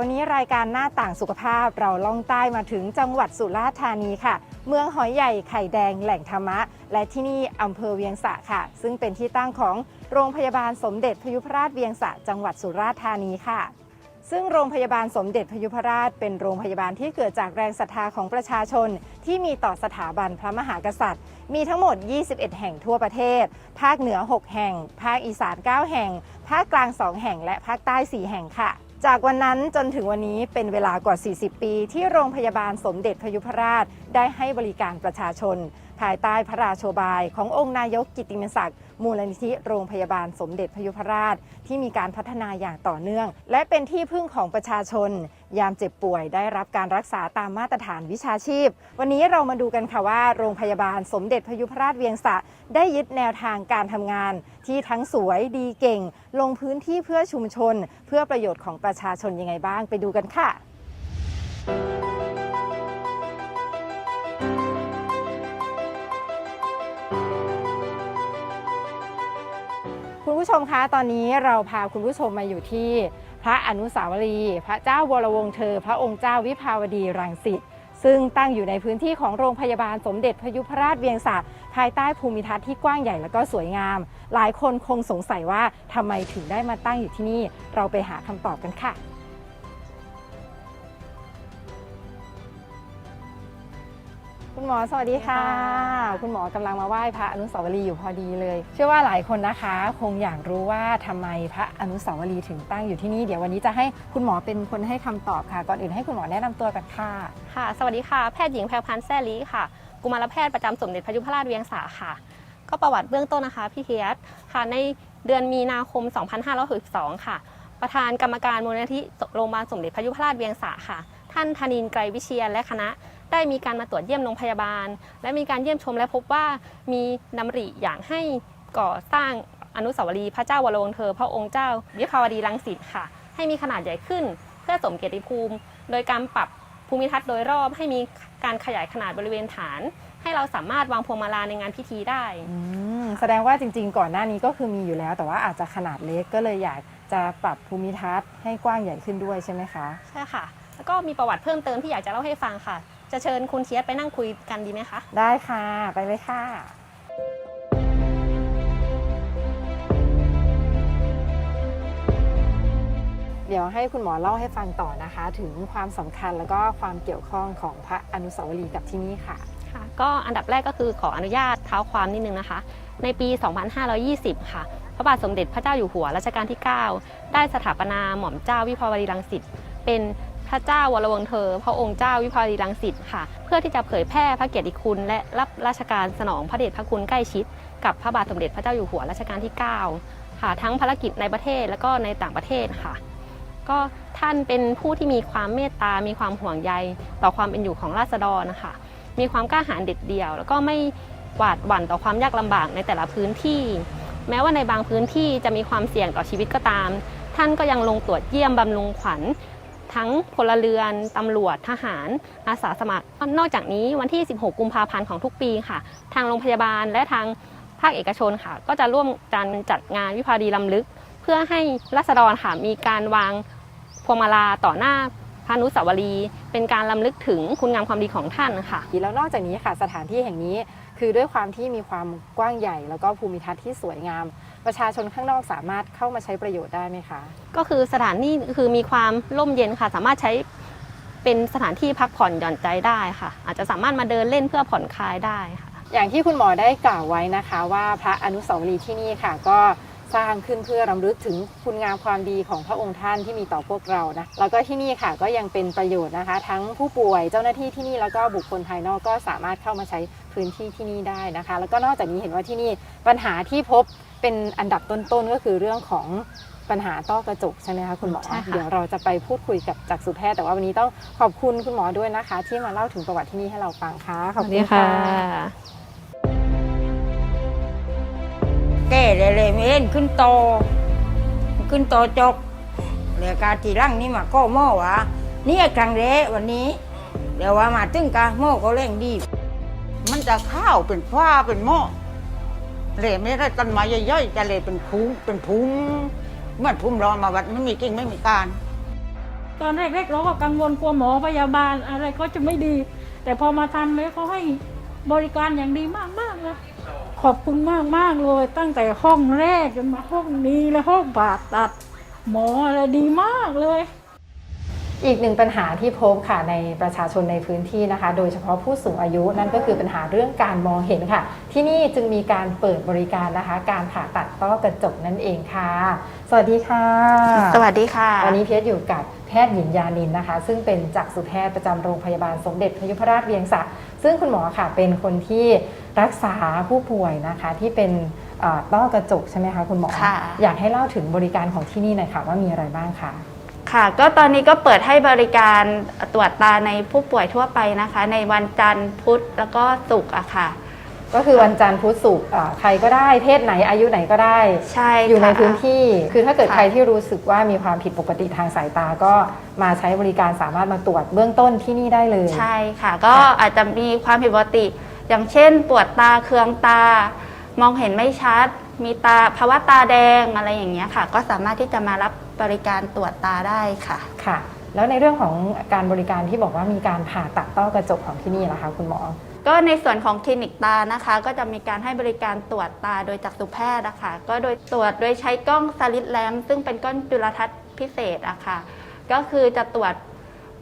วันนี้รายการหน้าต่างสุขภาพเราล่องใต้มาถึงจังหวัดสุราษฎร์ธานีค่ะ เมืองหอยใหญ่ไข่แดงแหล่งธรรมะ และที่นี่อำเภอเวียงสะค่ะ ซึ่งเป็นที่ตั้งของโรงพยาบาลสมเด็จพยุพราชเวียงสะจังหวัดสุราษฎร์ธานีค่ะ ซึ่งโรงพยาบาลสมเด็จพยุพราชเป็นโรงพยาบาลที่เกิดจากแรงศรัทธาของประชาชน ที่มีต่อสถาบันพระมหากษัตริย์ มีทั้งหมด 21 แห่งทั่วประเทศ ภาคเหนือ 6 แห่ง ภาคอีสาน 9 แห่ง ภาคกลาง 2 แห่ง และภาคใต้ 4 แห่งค่ะ จากวันนั้นจนถึงวันนี้เป็นเวลากว่า 40 ปี ที่โรงพยาบาลสมเด็จพยุพราชได้ให้บริการประชาชน ภายใต้พระราโชบาย ขององค์นายกกิตติมศักดิ์มูลนิธิโรงพยาบาลสมเด็จพยุพราช ที่มีการพัฒนาอย่างต่อเนื่อง และเป็นที่พึ่งของประชาชน ยามเจ็บป่วยได้รับการรักษาตามมาตรฐานวิชาชีพ วันนี้เรามาดูกันค่ะว่า โรงพยาบาลสมเด็จพยุพราชเวียงสะ ได้ยึดแนวทางการทำงาน ที่ทั้งสวยดีเก่ง ลงพื้นที่เพื่อชุมชน เพื่อประโยชน์ของประชาชนยังไงบ้างไปดูกันค่ะ ผู้ชมคะตอนนี้เราพาคุณผู้ชมมาอยู่ที่พระอนุสาวรีย์พระเจ้าวรวงศ์เธอ พระองค์เจ้าวิภาวดีรังสิตซึ่งตั้งอยู่ในพื้นที่ของโรงพยาบาลสมเด็จพยุพราชเวียงสะภายใต้ภูมิทัศน์ที่กว้างใหญ่และก็สวยงาม หลายคนคงสงสัยว่าทำไมถึงได้มาตั้งอยู่ที่นี่ เราไปหาคำตอบกันค่ะ คุณหมอสวัสดีค่ะ คุณหมอกำลังมาไหว้พระอนุสาวรีย์อยู่พอดีเลย เชื่อว่าหลายคนนะคะ คงอยากรู้ว่าทำไมพระอนุสาวรีย์ถึงตั้งอยู่ที่นี่เดี๋ยววันนี้จะให้คุณหมอเป็นคนให้คำตอบค่ะ ก่อนอื่นให้คุณหมอแนะนำตัวกันค่ะ ค่ะ สวัสดีค่ะ แพทย์หญิงแพรวพันธ์แซ่ลีค่ะ กุมารแพทย์ประจำสมเด็จพระยุพราชเวียงสาค่ะ ก็ประวัติเบื้องต้นนะคะ พี่เทียสค่ะ ในเดือนมีนาคม 2562 ค่ะ ประธานกรรมการมูลนิธิโรงพยาบาลสมเด็จพระยุพราชเวียงสาค่ะ ท่านธนินทร์ไกรวิเชียรและคณะ ได้มีการมาตรวจเยี่ยมโรงพยาบาล และมีการเยี่ยมชมและพบว่ามีดำริอยากให้ก่อสร้างอนุสาวรีย์พระเจ้าวรวงศ์เธอ พระองค์เจ้าวิภาวดีรังสิตค่ะ ให้มีขนาดใหญ่ขึ้น เพื่อสมเกียรติภูมิ โดยการปรับภูมิทัศน์โดยรอบให้มีการขยายขนาดบริเวณฐาน ให้เราสามารถวางพวงมาลาในงานพิธีได้อืมแสดงว่าจริง ๆ ก่อนหน้านี้ก็คือมีอยู่แล้ว แต่ว่าอาจจะขนาดเล็กก็เลยอยากจะปรับภูมิทัศน์ให้กว้างใหญ่ขึ้นด้วยใช่ไหมคะใช่ค่ะ แล้วก็มีประวัติเพิ่มเติมที่อยากจะเล่าให้ฟังค่ะ จะเชิญคุณเทียสไปนั่งคุยกันดีไหมคะ ได้ค่ะ ไปเลยค่ะ เดี๋ยวให้คุณหมอเล่าให้ฟังต่อนะคะ ถึงความสำคัญแล้วก็ความเกี่ยวข้องของพระอนุสาวรีย์กับที่นี่ค่ะ ค่ะก็อันดับแรกก็คือขออนุญาตเท้าความนิดนึงนะคะ ในปี 2520 ค่ะ พระบาทสมเด็จพระเจ้าอยู่หัวรัชกาลที่ 9 ได้สถาปนาหม่อมเจ้าวิภาวดีรังสิตเป็น พระเจ้าวรวงเธอ พระองค์เจ้าวิภาวดีรังสิตค่ะ เพื่อที่จะเผยแพร่พระเกียรติคุณ และรับราชการสนองพระเดชพระคุณใกล้ชิด กับพระบาทสมเด็จพระเจ้าอยู่หัวรัชกาลที่ 9 ค่ะ ทั้งภารกิจในประเทศและก็ในต่างประเทศค่ะ ก็ท่านเป็นผู้ที่มีความเมตตา มีความห่วงใย ต่อความเป็นอยู่ของราษฎรนะคะ มีความกล้าหาญเด็ดเดี่ยว แล้วก็ไม่หวาดหวั่นต่อความยากลำบากในแต่ละพื้นที่ แม้ว่าในบางพื้นที่จะมีความเสี่ยงต่อชีวิตก็ตาม ท่านก็ยังลงตรวจเยี่ยมบำรุงขวัญ ทั้งพลเรือน ตำรวจ ทหาร อาสาสมัคร นอกจากนี้วันที่ 16 กุมภาพันธ์ของทุกปีค่ะ ทางโรงพยาบาลและทางภาคเอกชนค่ะ ก็จะร่วมกันจัดงานวิภาดีลำลึก เพื่อให้รัษฎรค่ะมีการวางพวงมาลาต่อหน้าพระนุสาวรีย์เป็นการลำลึกถึงคุณงามความดีของท่านค่ะ แล้วนอกจากนี้ค่ะสถานที่แห่งนี้ คือด้วยความที่มีความกว้างใหญ่ แล้วก็ภูมิทัศน์ที่สวยงาม ประชาชนข้างนอกสามารถเข้ามาใช้ประโยชน์ได้ไหมคะ ก็คือสถานที่คือมีความร่มเย็นค่ะ สามารถใช้เป็นสถานที่พักผ่อนหย่อนใจได้ค่ะ อาจจะสามารถมาเดินเล่นเพื่อผ่อนคลายได้ค่ะ อย่างที่คุณหมอได้กล่าวไว้นะคะ ว่าพระอนุสาวรีย์ที่นี่ค่ะ ก็สร้างขึ้นเพื่อรำลึกถึงคุณงามความดีของพระองค์ท่านที่มีต่อพวกเรานะแล้วก็ที่นี่ค่ะก็ยังเป็นประโยชน์นะคะ ทั้งผู้ป่วยเจ้าหน้าที่ที่นี่แล้วก็บุคคลภายนอกก็สามารถเข้ามาใช้พื้นที่ที่นี่ได้นะคะ แล้วก็นอกจากนี้เห็นว่าที่นี่ปัญหาที่พบ เป็นอันดับต้นๆก็คือเรื่องของปัญหาต้อกระจกใช่ไหมคะคุณหมอ ใช่ค่ะ เดี๋ยวเราจะไปพูดคุยกับจักษุแพทย์แต่ว่าวันนี้ต้องขอบคุณคุณหมอด้วยนะคะ ที่มาเล่าถึงประวัติที่นี่ให้เราฟังค่ะขอบคุณค่ะ แก้เลยเลยไม่เล่นขึ้นโตขึ้นโตจกเรียกาทีร่างนี่มาก็หม้อวะนี่ครั้งแรกวันนี้เดี๋ยวว่ามาตึงกะหม้อเขาเร่งดี มันจะข้าวเป็นฟ้าเป็นหม้อ เหล่ไม่ได้ต้นไม้ย่อยๆจะเหล่เป็นพุงเป็นพุงเมื่อพุ่มร้อนมาวัดไม่มีกิ่งไม่มีการ ตอนแรกๆเราก็กังวลกลัวหมอพยาบาลอะไรก็จะไม่ดี แต่พอมาทำแล้วเขาให้บริการอย่างดีมากๆเลยขอบคุณมากมากๆเลย ตั้งแต่ห้องแรกจนมาห้องนี้และห้องผ่าตัด หมออะไรดีมากเลย อีกหนึ่งปัญหาที่พบค่ะในประชาชนในพื้นที่นะคะ โดยเฉพาะผู้สูงอายุนั่นก็คือปัญหาเรื่องการมองเห็นค่ะ ที่นี่จึงมีการเปิดบริการนะคะ การผ่าตัดต้อกระจกนั่นเองค่ะ สวัสดีค่ะ สวัสดีค่ะ วันนี้เพชรอยู่กับแพทย์หญิงยานินนะคะ ซึ่งเป็นจักษุแพทย์ประจำโรงพยาบาลสมเด็จพยุพราชเวียงสะซึ่งคุณหมอค่ะเป็นคนที่รักษาผู้ป่วยนะคะที่เป็นเอ่อต้อกระจกใช่ไหมคะคุณหมอค่ะอยากให้เล่าถึงบริการของที่นี่หน่อยค่ะว่ามีอะไรบ้างคะ ค่ะ ก็ตอนนี้ก็เปิดให้บริการตรวจตาในผู้ป่วยทั่วไปนะคะ ในวันจันทร์พุธแล้วก็ศุกร์อะค่ะ ก็คือวันจันทร์พุธศุกร์อ่าใครก็ได้เพศไหนอายุไหนก็ได้ ใช่อยู่ในค่ะ พื้นที่ คือถ้าเกิดค่ะ ใครที่รู้สึกว่ามีความผิดปกติทางสายตาก็มาใช้บริการสามารถมาตรวจเบื้องต้นที่นี่ได้เลย ใช่ค่ะ ก็อาจจะมีความผิดปกติ อย่างเช่นปวดตาเคืองตา มองเห็นไม่ชัด มีตาภาวะตาแดงอะไรอย่างเงี้ยค่ะ ก็สามารถที่จะมารับบริการตรวจตาได้ค่ะ ค่ะ แล้วในเรื่องของการบริการที่บอกว่ามีการผ่าตัดต้อกระจกของที่นี่นะคะ คุณหมอ ก็ในส่วนของคลินิกตานะคะ ก็จะมีการให้บริการตรวจตาโดยจักษุแพทย์นะคะก็โดยตรวจโดยใช้กล้องสลิดแลมซึ่งเป็นกล้องจุลทรรศน์พิเศษอะค่ะก็คือจะตรวจ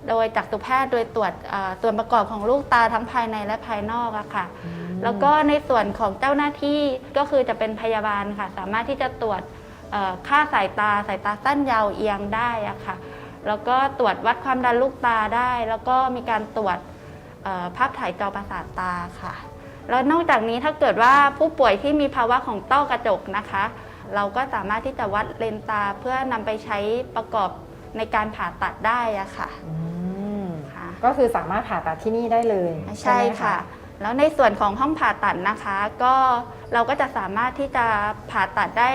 โดยจักษุแพทย์โดยตรวจเอ่อส่วนประกอบของลูกตาทั้งภายในและภายนอกอะค่ะ แล้วก็ในส่วนของเจ้าหน้าที่ก็คือจะเป็นพยาบาลค่ะ สามารถที่จะตรวจเอ่อค่าสายตาสายตาสั้นยาวเอียงได้อะค่ะ แล้วก็ตรวจวัดความดันลูกตาได้ แล้วก็มีการตรวจเอ่อภาพถ่ายจอประสาทตาค่ะ แล้วนอกจากนี้ถ้าเกิดว่าผู้ป่วยที่มีภาวะของต้อกระจกนะคะ เราก็สามารถที่จะวัดเลนส์ตาเพื่อนำไปใช้ประกอบในการผ่าตัดได้อะค่ะอืมค่ะก็คือสามารถผ่าตัดที่นี่ได้เลย ใช่ไหมค่ะ แล้วในส่วนของห้องผ่าตัดนะคะ ก็เราก็จะสามารถที่จะผ่าตัดได้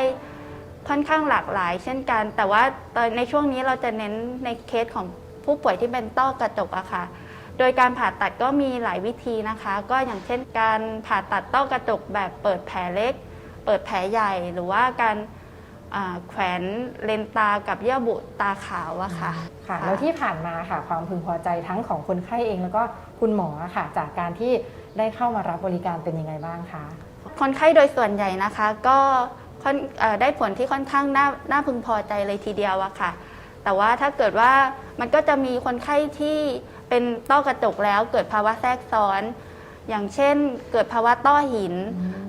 ค่อนข้างหลากหลาย เช่นกัน แต่ว่าตอนในช่วงนี้เราจะเน้นในเคสของผู้ป่วยที่เป็นต้อกระจกอะค่ะ โดยการผ่าตัดก็มีหลายวิธีนะคะ ก็อย่างเช่นการผ่าตัดต้อกระจกแบบเปิดแผลเล็ก เปิดแผลใหญ่ หรือว่าการอ่าแขวนเลนส์ตากับเยื่อบุตาขาวอะค่ะค่ะ แล้วที่ผ่านมาค่ะความพึงพอใจทั้งของคนไข้เองแล้วก็คุณหมอค่ะ จากการที่ ได้เข้ามารับบริการเป็นยังไงบ้างคะ คนไข้โดยส่วนใหญ่นะคะ ก็ค่อนเอ่อได้ผลที่ค่อนข้างน่าน่าพึงพอใจเลยทีเดียวอะค่ะ แต่ว่าถ้าเกิดว่ามันก็จะมีคนไข้ที่เป็นต้อกระจกแล้วเกิดภาวะแทรกซ้อน อย่างเช่น เกิดภาวะต้อหิน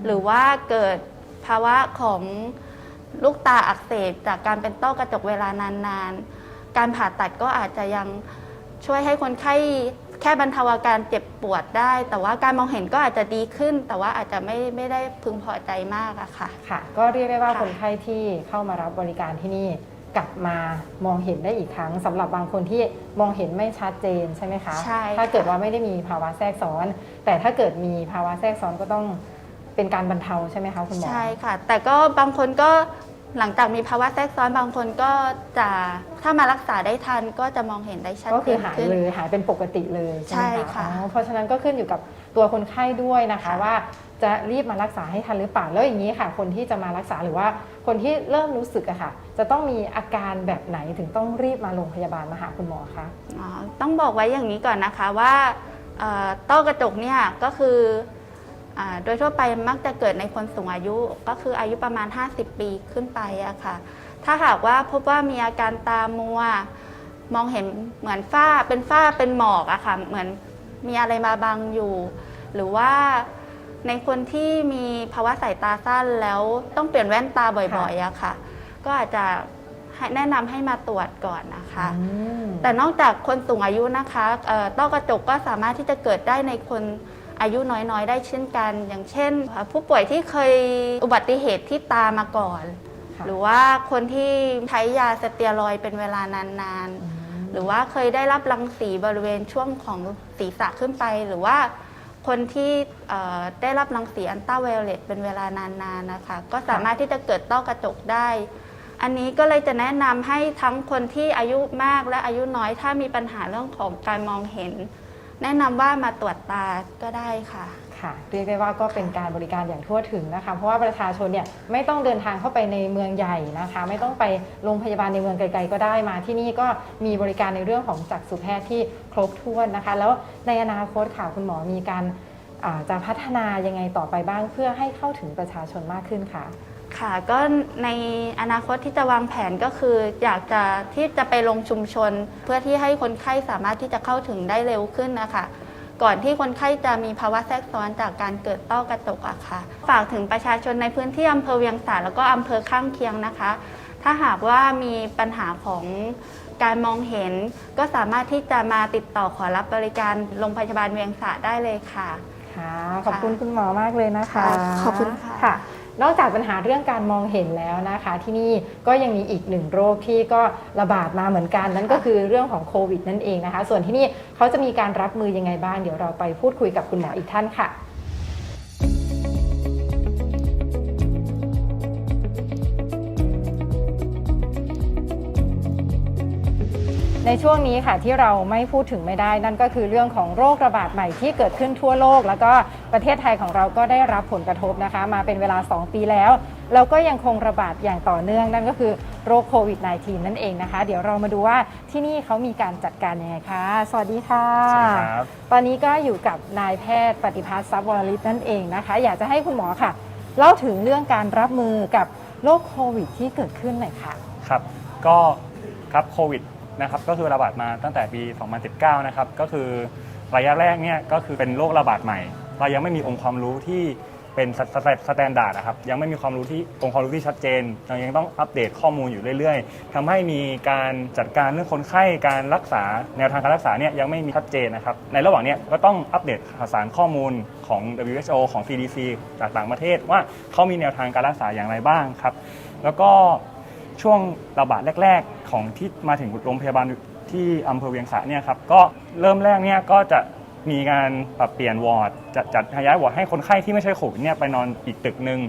หรือว่าเกิดภาวะของลูกตาอักเสบจากการเป็นต้อกระจกเวลานานๆ การผ่าตัดก็อาจจะยังช่วยให้คนไข้ แค่บรรเทาอาการเจ็บปวดได้ แต่ว่าการมองเห็นก็อาจจะดีขึ้น แต่ว่าอาจจะไม่ไม่ได้พึงพอใจมากอะค่ะ ค่ะ ก็เรียกได้ว่าค่ะคนไข้ที่เข้ามารับบริการที่นี่กลับมามองเห็นได้อีกครั้งสำหรับบางคนที่มองเห็นไม่ชัดเจนใช่ไหมคะใช่ถ้าค่ะเกิดว่าไม่ได้มีภาวะแทรกซ้อน แต่ถ้าเกิดมีภาวะแทรกซ้อนก็ต้องเป็นการบรรเทาใช่ไหมคะคุณหมอ ใช่ค่ะ แต่ก็บางคนก็ หลังจากมีภาวะแทรกซ้อนบางคนก็จะถ้ามารักษาได้ทันก็จะมองเห็นได้ชัดก็เจคือนหายขึ้น เลยหายเป็นปกติเลยใช่ไหมใช่ค่ะอ๋อเพราะฉะนั้นก็ขึ้นอยู่กับตัวคนไข้ด้วยนะคะค่ะ ว่าจะรีบมารักษาให้ทันหรือเปล่าแล้วอย่างนี้ค่ะ คนที่จะมารักษาหรือว่าคนที่เริ่มรู้สึกอะค่ะ จะต้องมีอาการแบบไหนถึงต้องรีบมาโรงพยาบาลมาหาคุณหมอคะอ๋อต้องบอกไว้อย่างนี้ก่อนนะคะว่าเอ่อต้อกระจกเนี่ยก็คืออา โดยทั่วไปมักจะเกิดในคนสูงอายุก็คืออายุประมาณ 50 ปีขึ้นไปอะค่ะ ถ้าหากว่าพบว่ามีอาการตามัว มองเห็นเหมือนฝ้าเป็นฝ้าเป็นหมอกอะค่ะ เหมือนมีอะไรมาบังอยู่ หรือว่าในคนที่มีภาวะสายตาสั้นแล้วต้องเปลี่ยนแว่นตาบ่อยๆอะค่ะ ก็อาจจะให้แนะนำให้มาตรวจก่อนนะคะอืมแต่นอกจากคนสูงอายุนะคะเอ่อต้อกระจกก็สามารถที่จะเกิดได้ในคน อายุน้อยๆ ได้เช่นกัน อย่างเช่นเอ่อผู้ป่วยที่เคยอุบัติเหตุที่ตามาก่อนค่ะหรือว่าคนที่ใช้ยาสเตียรอยด์เป็นเวลานานๆ หรือว่าเคยได้รับรังสีบริเวณช่วงของศีรษะขึ้นไป หรือว่าคนที่เอ่อได้รับรังสีอันต้าไวโอเลตเป็นเวลานานๆนะคะก็สามารถที่จะเกิดต้อกระจกได้ อันนี้ก็เลยจะแนะนำให้ทั้งคนที่อายุมากและอายุน้อย ถ้ามีปัญหาเรื่องของการมองเห็น แนะนำว่ามาตรวจตาก็ได้ค่ะ ค่ะเรียกได้ว่าก็เป็นการบริการอย่างทั่วถึงนะคะ เพราะว่าประชาชนเนี่ยไม่ต้องเดินทางเข้าไปในเมืองใหญ่นะคะ ไม่ต้องไปโรงพยาบาลในเมืองไกลๆก็ได้มา ที่นี่ก็มีบริการในเรื่องของจักษุแพทย์ที่ครบถ้วนนะคะ แล้วในอนาคตค่ะคุณหมอมีการอ่าจะพัฒนายังไงต่อไปบ้างเพื่อให้เข้าถึงประชาชนมากขึ้นค่ะ ค่ะก็ในอนาคตที่จะวางแผนก็คือ อยากจะที่จะไปลงชุมชน เพื่อที่ให้คนไข้สามารถที่จะเข้าถึงได้เร็วขึ้นนะคะ ก่อนที่คนไข้จะมีภาวะแทรกซ้อนจากการเกิดต้อกระจกอะค่ะ ฝากถึงประชาชนในพื้นที่อำเภอเวียงสาแล้วก็อำเภอข้างเคียงนะคะ ถ้าหากว่ามีปัญหาของการมองเห็น ก็สามารถที่จะมาติดต่อขอรับบริการโรงพยาบาลเวียงสาได้เลยค่ะ ค่ะ ขอบคุณคุณหมอมากเลยนะคะค่ะขอบคุณค่ะ ค่ะ นอกจากปัญหาเรื่องการมองเห็นแล้วนะคะ ที่นี่ก็ยังมีอีกหนึ่งโรคที่ก็ระบาดมาเหมือนกัน นั่นก็คือเรื่องของโควิดนั่นเองนะคะ ส่วนที่นี่เขาจะมีการรับมือยังไงบ้างเดี๋ยวเราไปพูดคุยกับคุณหมออีกท่านค่ะ ในช่วงนี้ค่ะที่เราไม่พูดถึงไม่ได้ นั่นก็คือเรื่องของโรคระบาดใหม่ที่เกิดขึ้นทั่วโลก แล้วก็ประเทศไทยของเราก็ได้รับผลกระทบนะคะ มาเป็นเวลา 2 ปีแล้ว แล้วก็ยังคงระบาดอย่างต่อเนื่อง นั่นก็คือโรคโควิด -19 นั่นเองนะคะ เดี๋ยวเรามาดูว่าที่นี่เขามีการจัดการยังไงคะ สวัสดีค่ะ สวัสดีครับ ตอนนี้ก็อยู่กับนายแพทย์ปฏิพัฒน์ทรัพย์วรลิตนั่นเองนะคะ อยากจะให้คุณหมอค่ะเล่าถึงเรื่องการรับมือกับโรคโควิด ที่เกิดขึ้นหน่อยค่ะ ครับ ก็ครับโควิด นะครับก็คือระบาดมาตั้งแต่ปี 2019 นะครับก็คือระยะแรกเนี่ยก็คือเป็นโรคระบาดใหม่ เรายังไม่มีองค์ความรู้ที่เป็นสแตสแตนดาร์ดนะครับยังไม่มีความรู้ที่องค์ความรู้ที่ชัดเจนเรายังต้องอัปเดตข้อมูลอยู่เรื่อยๆทำให้มีการจัดการเรื่องคนไข้การรักษาแนวทางการรักษาเนี่ยยังไม่มีชัดเจนนะครับในระหว่างเนี้ยก็ต้องอัปเดตข่าวสารข้อมูลของ WHO ของ CDC จากต่างประเทศว่าเขามีแนวทางการรักษาอย่างไรบ้างครับแล้วก็ช่วงระบาดแรกๆ ของที่มาถึงโรงพยาบาลที่อำเภอเวียงสะเนี่ยครับก็เริ่มแรกเนี่ยก็จะมีการปรับเปลี่ยนวอร์ดจัดจัดย้ายวอร์ดให้คนไข้ที่ไม่ใช่โควิดเนี่ยไปนอนอีกตึกหนึ่ง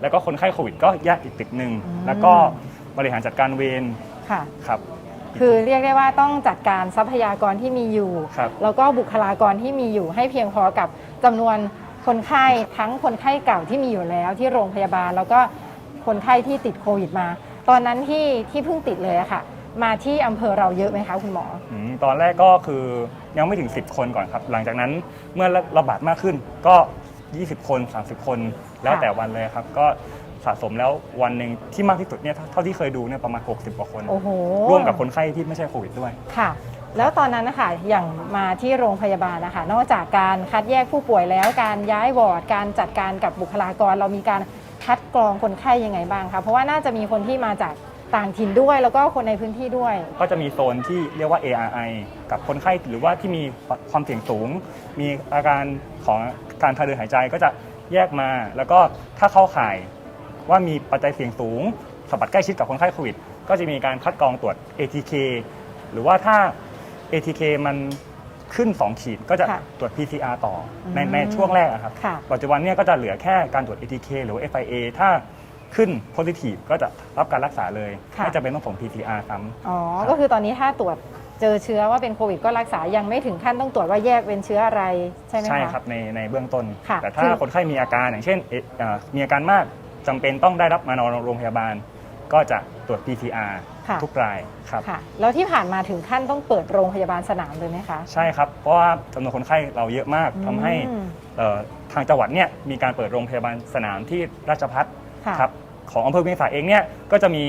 แล้วก็คนไข้โควิดก็แยกอีกตึกหนึ่งอืมแล้วก็บริหารจัดการเวรค่ะ ครับ คือเรียกได้ว่าต้องจัดการทรัพยากรที่มีอยู่ ครับแล้วก็บุคลากรที่มีอยู่ให้เพียงพอกับจำนวนคนไข้ทั้งคนไข้เก่าที่มีอยู่แล้วที่โรงพยาบาล แล้วก็คนไข้ที่ติดโควิดมา ตอนนั้นที่ที่เพิ่งติดเลยอะค่ะ มาที่อำเภอเราเยอะไหมคะคุณหมอ อืมตอนแรกก็คือยังไม่ถึง 10 คนก่อนครับ หลังจากนั้นเมื่อระบาดมากขึ้นก็ 20 คน 30 คนแล้วแต่วันเลยครับ ก็สะสมแล้ววันหนึ่งที่มากที่สุดเนี่ยเท่าเท่าที่เคยดูเนี่ยประมาณ 60 กว่าคน โอ้โหร่วมกับคนไข้ที่ไม่ใช่โควิดด้วย ค่ะ แล้วตอนนั้นนะคะอย่างมาที่โรงพยาบาลนะคะนอกจากการคัดแยกผู้ป่วยแล้วการย้ายวอร์ดการจัดการกับบุคลากร เรามีการคัดกรองคนไข้ยังไงบ้างคะเพราะว่าน่าจะมีคนที่มาจาก ต่างถิ่นด้วยแล้วก็คนในพื้นที่ด้วย ก็จะมีโซนที่เรียกว่า ARI กับคนไข้หรือว่าที่มีความเสี่ยงสูง มีอาการของการทางเดินหายใจก็จะแยกมา แล้วก็ถ้าเข้าข่ายว่ามีปัจจัยเสี่ยงสูงสัมผัสใกล้ชิดกับคนไข้โควิด ก็จะมีการคัดกรองตรวจ ATK หรือว่าถ้า ATK มันขึ้น 2 ขีดก็จะค่ะตรวจ PCR ต่อในอืมในช่วงแรกอะครับค่ะปัจจุบันเนี่ยก็จะเหลือแค่การตรวจ ATK หรือว่า FIA ถ้า ขึ้น positive ก็จะรับการรักษาเลยค่ะ ไม่จำเป็นต้องส่ง PCR ซ้ำ อ๋อครับก็คือตอนนี้ถ้าตรวจเจอเชื้อว่าเป็นโควิดก็รักษายังไม่ถึงขั้นต้องตรวจว่าแยกเป็นเชื้ออะไรใช่ไหมคะ ใช่ครับในในเบื้องต้น ค่ะแต่ถ้าคือ คนไข้มีอาการอย่างเช่นเอ่อเอ่อมีอาการมากจำเป็นต้องได้รับมานอนโรงพยาบาล ก็จะตรวจ PCR ค่ะทุกรายครับค่ะ แล้วที่ผ่านมาถึงขั้นต้องเปิดโรงพยาบาลสนามเลยไหมคะ ใช่ครับ เพราะว่าจำนวนคนไข้เราเยอะมากทำให้อืม เอ่อทางจังหวัดเนี่ยมีการเปิดโรงพยาบาลสนามที่ราชพัฒ ค่ะ ครับของอำเภอเวียงสาเองเนี่ยก็จะมี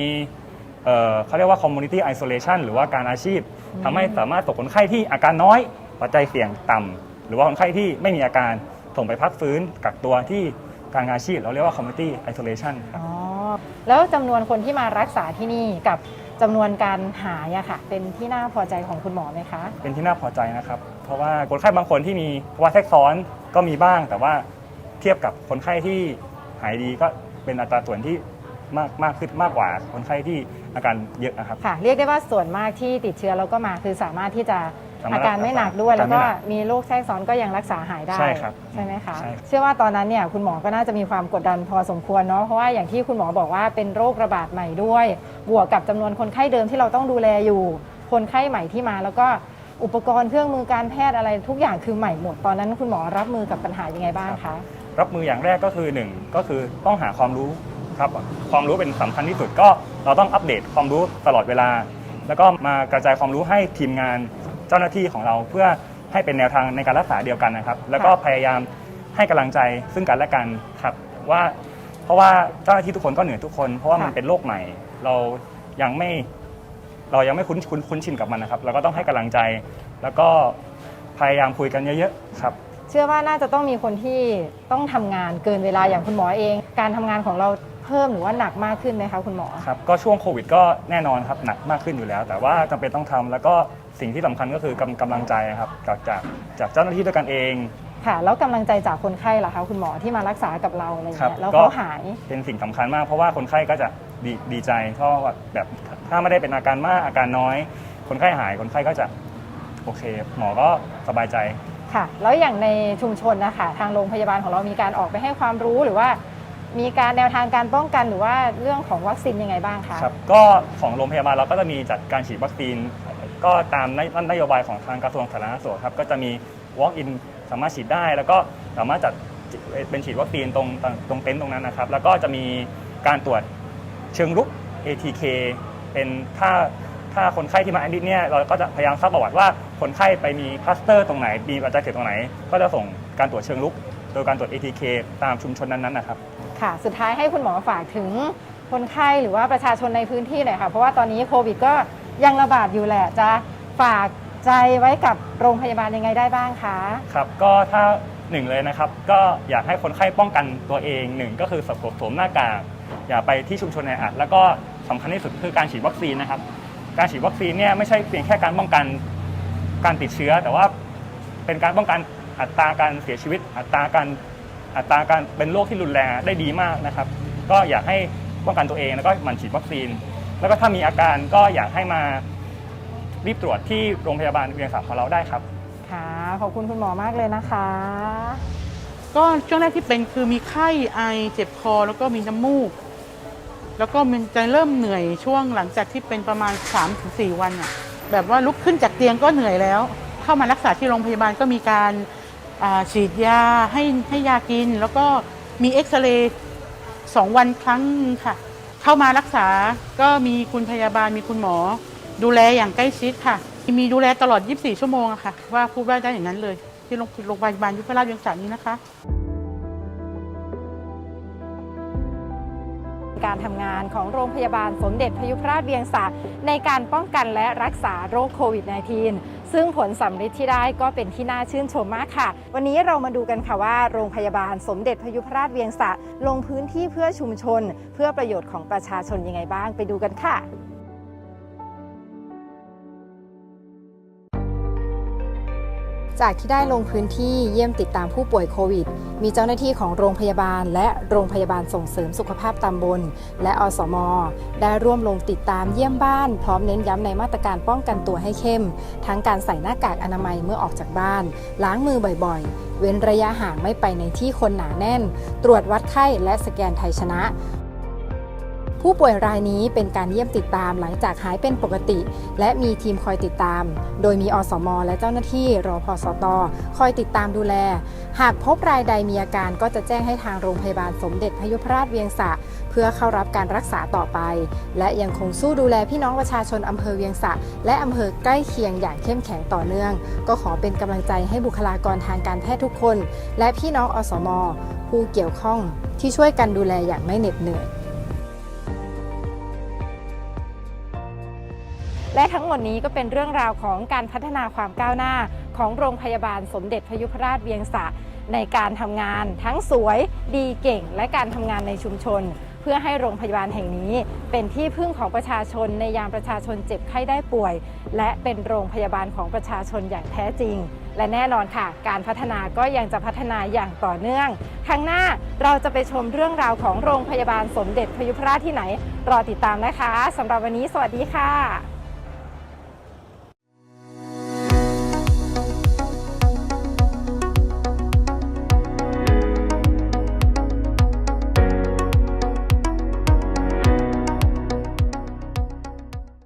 เอ่อเขาเรียกว่า community isolation หรือว่าการอาชีพทำให้สามารถส่งคนไข้ที่อาการน้อย ปัจจัยเสี่ยงต่ำหรือว่าคนไข้ที่ไม่มีอาการส่งไปพักฟื้นกักตัวที่การอาชีพ เราเรียกว่า community isolation ครับ อ๋อ แล้วจำนวนคนที่มารักษาที่นี่กับจำนวนการหายอะค่ะ เป็นที่น่าพอใจของคุณหมอไหมคะ เป็นที่น่าพอใจนะครับ เพราะว่าคนไข้บางคนที่มีภาวะแทรกซ้อนก็มีบ้าง แต่ว่าเทียบกับคนไข้ที่หายดีก็ เป็นอัตราส่วนที่มากมากขึ้นมากกว่าคนไข้ที่อาการเยอะนะครับ ค่ะ เรียกได้ว่าส่วนมากที่ติดเชื้อแล้วก็มาคือสามารถที่จะสามารอาถการไม่หนักด้วย อาแล้กาวรไม่ก็หนักมีโรคแทรกซ้อนก็ยังรักษาหายได้ใช่ครับใช่ไหมคะใช่ครับเชื่อว่าตอนนั้นเนี่ยคุณหมอก็น่าจะมีความกดดันพอสมควรเนาะเพราะว่าอย่างที่คุณหมอบอกว่าเป็นโรคระบาดใหม่ด้วย บวกกับจำนวนคนไข้เดิมที่เราต้องดูแลอยู่ คนไข้ใหม่ที่มาแล้วก็ อุปกรณ์เครื่องมือการแพทย์อะไรทุกอย่างคือใหม่หมด ตอนนั้นคุณหมอรับมือกับปัญหายังไงบ้างคะ รับมืออย่างแรกก็คือหนึ่งก็คือต้องหาความรู้ครับความรู้เป็นสำคัญที่สุดก็เราต้องอัปเดตความรู้ตลอดเวลา แล้วก็มากระจายความรู้ให้ทีมงานเจ้าหน้าที่ของเราเพื่อให้เป็นแนวทางในการรักษาเดียวกันนะครับ แล้วก็พยายามให้กำลังใจซึ่งกันและกันครับว่า เพราะว่าเจ้าหน้าที่ทุกคนก็เหนื่อยทุกคน เพราะว่ามันเป็นโรคใหม่ เรายังไม่ เรายังไม่คุ้นคุ้นคุ้นชินกับมันนะครับ เราก็ต้องให้กำลังใจ แล้วก็พยายามคุยกันเยอะๆครับ เชื่อว่าน่าจะต้องมีคนที่ต้องทำงานเกินเวลาอย่างคุณหมอเอง การทำงานของเราเพิ่มหรือว่าหนักมากขึ้นไหมคะคุณหมอ ครับก็ช่วงโควิดก็แน่นอนครับหนักมากขึ้นอยู่แล้ว แต่ว่าจำเป็นต้องทำแล้วก็สิ่งที่สำคัญก็คือกำกำลังใจครับจากจากจากเจ้าหน้าที่ด้วยกันเอง ค่ะ แล้วกำลังใจจากคนไข้ล่ะคะคุณหมอที่มารักษากับเราอะไรครัเงี้บยแล้วก็ เขาหาย เป็นสิ่งสำคัญมากเพราะว่าคนไข้ก็จะ ดีดีใจเพราะว่าแบบถ้าไม่ได้เป็นอาการมากอาการน้อย คนไข้หายคนไข้ก็จะโอเค หมอก็สบายใจค่ะ แล้วอย่างในชุมชนนะคะทางโรงพยาบาลของเรามีการออกไปให้ความรู้หรือว่า มีการแนวทางการป้องกันหรือว่าเรื่องของวัคซีนยังไงบ้างคะครับก็ของโรงพยาบาลเราก็จะมีจัดการฉีดวัคซีน ก็ตามนนโยบายของทางกระทรวงสาธารณสุขครับก็จะมี walk in สามารถฉีดได้ แล้วก็สามารถจัดเป็นฉีดวัคซีนตรงตรงเต็นท์ตรงนั้นนะครับ แล้วก็จะมีการตรวจ เชิงรุก ATK เป็นถ้าถ้าคนไข้ที่มาแอดมิดเนี่ยเราก็จะพยายามทราบประวัติว่าคนไข้ไปมีคลัสเตอร์ตรงไหน มีปัจจัยเสี่ยงตรงไหน ก็จะส่งการตรวจเชิงรุก โดยการตรวจ ATK ตามชุมชนนั้นๆนะครับ ค่ะ สุดท้ายให้คุณหมอฝากถึงคนไข้หรือว่าประชาชนในพื้นที่หน่อยค่ะ เพราะว่าตอนนี้โควิดก็ยังระบาดอยู่แหละ จะฝากใจไว้กับโรงพยาบาลยังไงได้บ้างคะ ครับ ก็ถ้าหนึ่งเลยนะครับ ก็อยากให้คนไข้ป้องกันตัวเองหนึ่งก็คือสวมสวมหน้ากาก อย่าไปที่ชุมชนแออัดแล้วก็สำคัญที่สุดคือการฉีดวัคซีนนะครับ การฉีดวัคซีนเนี่ยไม่ใช่เพียงแค่การป้องกันการติดเชื้อ แต่ว่าเป็นการป้องกันอัตราการเสียชีวิต อัตราการอัตราการเป็นโรคที่รุนแรงได้ดีมากนะครับ ก็อยากให้ป้องกันตัวเองแล้วก็หมั่นฉีดวัคซีน แล้วก็ถ้ามีอาการก็อยากให้มารีบตรวจที่โรงพยาบาลเวียงสาของเราได้ครับค่ะขอบคุณคุณหมอมากเลยนะคะ ก็ช่วงแรกที่เป็นคือมีไข้ไอเจ็บคอแล้วก็มีน้ำมูก แล้วก็มันจะเริ่มเหนื่อยช่วงหลังจากที่เป็นประมาณ 3-4 วันอะแบบว่าลุกขึ้นจากเตียงก็เหนื่อยแล้ว เข้ามารักษาที่โรงพยาบาลก็มีการฉีดยาให้ให้ยากิน แล้วก็มีเอ็กซเรย์สองวันครั้งค่ะ เข้ามารักษาก็มีคุณพยาบาลมีคุณหมอ ดูแลอย่างใกล้ชิดค่ะ มีดูแลตลอด 24 ชั่วโมงอะค่ะ ว่าพูดว่าได้อย่างนั้นเลย ที่โรงโรงพยาบาลยุพราชเวียงสานี้นะคะ การทำงานของโรงพยาบาลสมเด็จพยุพราชเวียงสาในการป้องกันและรักษาโรคโควิด -19 ซึ่งผลสำเร็จที่ได้ก็เป็นที่น่าชื่นชมมากค่ะ วันนี้เรามาดูกันค่ะว่า โรงพยาบาลสมเด็จพยุพราชเวียงสาลงพื้นที่เพื่อชุมชน เพื่อประโยชน์ของประชาชนยังไงบ้างไปดูกันค่ะ จากที่ได้ลงพื้นที่เยี่ยมติดตามผู้ป่วยโควิด มีเจ้าหน้าที่ของโรงพยาบาล และโรงพยาบาลส่งเสริมสุขภาพตำบล และอสม ได้ร่วมลงติดตามเยี่ยมบ้าน พร้อมเน้นย้ำในมาตรการป้องกันตัวให้เข้ม ทั้งการใส่หน้ากากอนามัยเมื่อออกจากบ้าน ล้างมือบ่อยๆ เว้นระยะห่างไม่ไปในที่คนหนาแน่น ตรวจวัดไข้และสแกนไทยชนะ ผู้ป่วยรายนี้เป็นการเยี่ยมติดตามหลังจากหายเป็นปกติ และมีทีมคอยติดตาม โดยมีอสม และเจ้าหน้าที่รอพสตคอยติดตามดูแล หากพบรายใดมีอาการก็จะแจ้งให้ทางโรงพยาบาลสมเด็จพยุพราชเวียงสะ เพื่อเข้ารับการรักษาต่อไป และยังคงสู้ดูแลพี่น้องประชาชนอำเภอเวียงสะ และอำเภอใกล้เคียงอย่างเข้มแข็งต่อเนื่อง ก็ขอเป็นกำลังใจให้บุคลากรทางการแพทย์ทุกคน และพี่น้องอสม ผู้เกี่ยวข้องที่ช่วยกันดูแลอย่างไม่เหน็ดเหนื่อย และทั้งหมดนี้ก็เป็นเรื่องราวของการพัฒนาความก้าวหน้า ของโรงพยาบาลสมเด็จพยุพราชเวียงสะในการทำงานทั้งสวยดีเก่ง และการทำงานในชุมชน เพื่อให้โรงพยาบาลแห่งนี้ เป็นที่พึ่งของประชาชนในยามประชาชนเจ็บไข้ได้ป่วย และเป็นโรงพยาบาลของประชาชนอย่างแท้จริง และแน่นอนค่ะ การพัฒนาก็ยังจะพัฒนาอย่างต่อเนื่องครั้งหน้าเราจะไปชมเรื่องราวของโรงพยาบาลสมเด็จพยุพราชที่ไหน รอติดตามนะคะสำหรับวันนี้ สวัสดีค่ะ